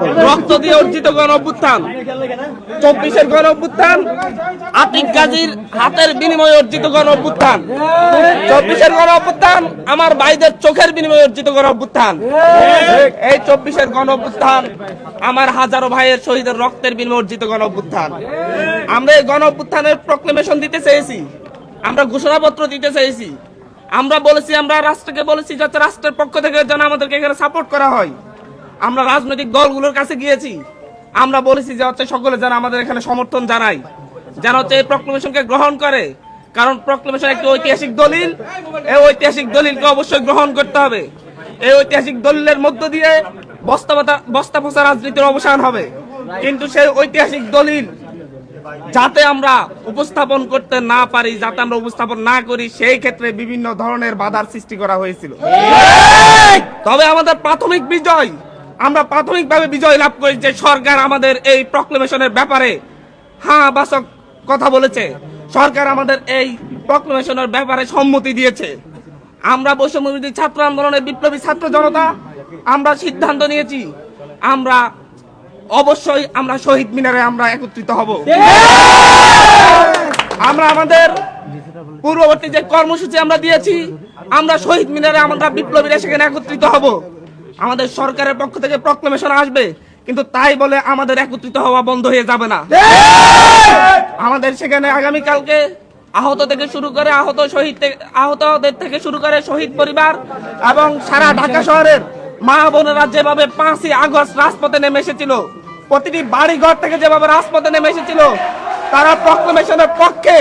রক্ত দিয়ে অর্জিত গণ অভ্যুত্থান চব্বিশের গণ অভ্যুত্থান আতিক গাজীর হাতের বিনিময়ে অর্জিত গণ অভ্যুত্থান চব্বিশের গণ অভ্যুত্থান আমার ভাইদের চোখের বিনিময়ে অর্জিত গণ অভ্যুত্থান এই চব্বিশের গণ অভ্যুত্থান আমার হাজারো ভাইয়ের শহীদের রক্তের বিনিময়ে অর্জিত গণ অভ্যুত্থান আমরা এই গণ অভ্যুত্থানের প্রক্লেমেশন দিতে চেয়েছি, আমরা ঘোষণাপত্র দিতে চেয়েছি। আমরা বলেছি, আমরা রাষ্ট্রকে বলেছি যাতে রাষ্ট্রের পক্ষ থেকে যেন আমাদেরকে এখানে সাপোর্ট করা হয়। আমরা রাজনৈতিক দলগুলোর কাছে গিয়েছি। আমরা বলেছি যে হচ্ছে সকলে যেন আমাদের এখানে সমর্থন জানায় যেন হচ্ছে এই প্রক্লেমেশনকে গ্রহণ করে। কারণ প্রক্লেমেশন একটি ঐতিহাসিক দলিল। এই ঐতিহাসিক দলিলকে অবশ্যই গ্রহণ করতে হবে। এই ঐতিহাসিক দলিলের মধ্য দিয়ে বস্তা বস্তা পচা রাজনীতির অবসান হবে। কিন্তু সেই ঐতিহাসিক দলিল যাতে আমরা উপস্থাপন করতে না পারি যাতে আমরা উপস্থাপন না করি সেই ক্ষেত্রে বিভিন্ন ধরনের বাধার সৃষ্টি করা হয়েছিল। তবে আমাদের প্রাথমিক বিজয় আমরা প্রাথমিকভাবে বিজয় লাভ করি যে সরকার আমাদের এই প্রক্লেমেশনের ব্যাপারে। হ্যাঁ বাসক কথা বলেছে। সরকার আমাদের এই প্রক্লেমেশনের ব্যাপারে সম্মতি দিয়েছে। আমরা বৈষম্যবিরোধী ছাত্র আন্দোলনের বিপ্লবী ছাত্র জনতা, আমরা সিদ্ধান্ত নিয়েছি। আমরা অবশ্যই আমরা শহীদ মিনারে আমরা একত্রিত হব। আমরা আমাদের পূর্ববর্তী যে কর্মসূচি আমরা দিয়েছি, আমরা শহীদ মিনারে আমরা বিপ্লবীরা সেখানে একত্রিত হব। আমাদের সরকারের পক্ষ থেকে প্রক্লেমেশন আসবে, কিন্তু তাই বলে আমাদের একত্রিত হওয়া বন্ধ হয়ে যাবে না। আমাদের সেখানে আগামীকালকে আহত থেকে শুরু করে আহত শহীদ আহতদের থেকে শুরু করে শহীদ পরিবার এবং সারা ঢাকা শহরের মা বোনেরা যেভাবে পাঁচই আগস্ট রাজপথে নেমে এসেছিল, প্রতিটি বাড়ি ঘর থেকে যেভাবে রাজপথে নেমে এসেছিল, তারা প্রক্লেমেশনের পক্ষে,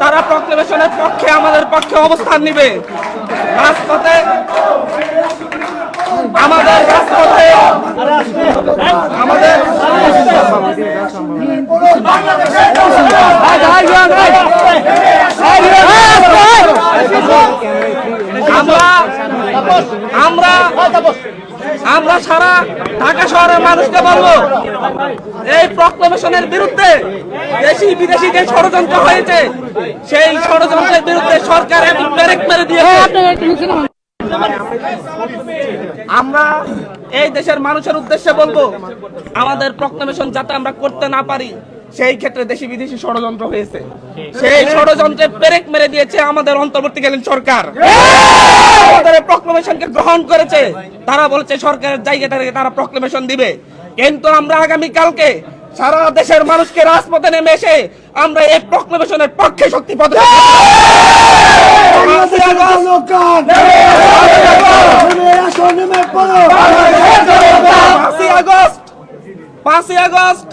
তারা প্রক্লেমেশনের পক্ষে আমাদের পক্ষে অবস্থান নিবে। রাজপথে আমাদের আমরা আমরা সারা ঢাকা শহরের মানুষকে বলব, এই প্রক্লেমেশনের বিরুদ্ধে দেশি বিদেশি যে ষড়যন্ত্র হয়েছে, সেই ষড়যন্ত্রের বিরুদ্ধে সরকার এখন ব্রেক মেরে দিয়েছে। আমরা এই দেশের মানুষের উদ্দেশ্যে বলব আমাদের প্রক্লেমেশন যাতে আমরা করতে না পারি সেই ক্ষেত্রে দেশি বিদেশি ষড়যন্ত্র হয়েছে। সেই ষড়যন্ত্রে পেরেক মেরে দিয়েছে আমাদের অন্তর্বর্তীকালীন সরকার। আমাদের প্রক্লেমেশনকে গ্রহণ করেছে তারা বলেছে সরকারের জায়গা থেকে তারা প্রক্লেমেশন দিবে। কিন্তু আমরা আগামী কালকে সারা দেশের মানুষকে রাজপথে নেমে এসে আমরা এই প্রক্লেমেশনের পক্ষে শক্তি পদে পাঁচই আগস্ট পাঁচই আগস্ট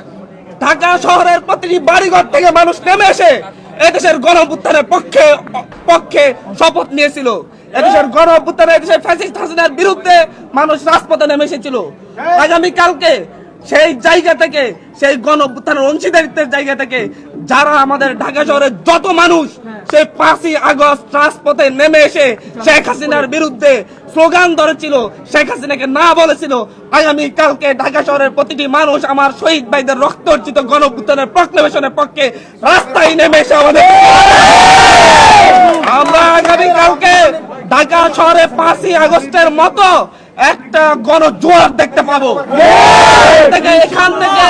ঢাকা শহরের প্রতিটি বাড়িঘর থেকে মানুষ নেমে এসে এদেশের গণ অভ্যুত্থানের পক্ষে পক্ষে শপথ নিয়েছিল। এদেশের গণ অভ্যুত্থানে এদেশের ফ্যাসিস্ট হাসিনার বিরুদ্ধে মানুষ রাজপথে নেমে এসেছিল। আগামীকালকে সেই জায়গা থেকে সেই গণ অভ্যুত্থানের অংশীদারিত্বের জায়গা থেকে যারা আমাদের ঢাকা শহরের যত মানুষ সেই পাঁচই আগস্ট রাজপথে নেমে এসে শেখ হাসিনার বিরুদ্ধে স্লোগান ধরেছিল শেখ হাসিনাকে না বলেছিল আগামী কালকে ঢাকা শহরের প্রতিটি মানুষ আমার শহীদ ভাইদের রক্ত অর্জিত গণভুত্থানের প্রক্লেমেশনের পক্ষে রাস্তায় নেমে এসে আমাদের আমরা আগামী কালকে ঢাকা শহরে পাঁচই আগস্টের মতো একটা গণজোয়ার দেখতে পাবো। এখান থেকে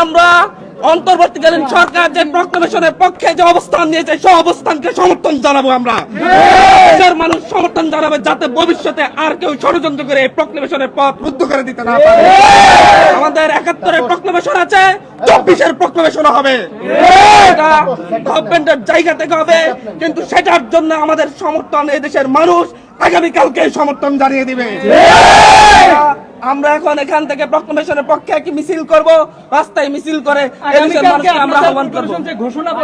আমরা অন্তর্বর্তীকালীন সরকার যে পক্ষে যে অবস্থান নিয়েছে, সেই অবস্থানকে সমর্থন জানাব আমরা। দেশের মানুষ সমর্থন জানাবে যাতে ভবিষ্যতে আর কেউ ষড়যন্ত্র করে এই পথ রুদ্ধ করে দিতে না পারে। আমাদের একাত্তরের প্রক্লেমেশন আছে, চব্বিশের প্রক্লেমেশন হবে। গভর্নমেন্টের জায়গা থেকে হবে, কিন্তু সেটার জন্য আমাদের সমর্থন এই দেশের মানুষ আগামীকালকে সমর্থন জানিয়ে দিবে। আমরা এখন এখান থেকে প্রক্লেমেশনের পক্ষে কি মিছিল করব? রাস্তায় মিছিল করে আমরা আহ্বান করব।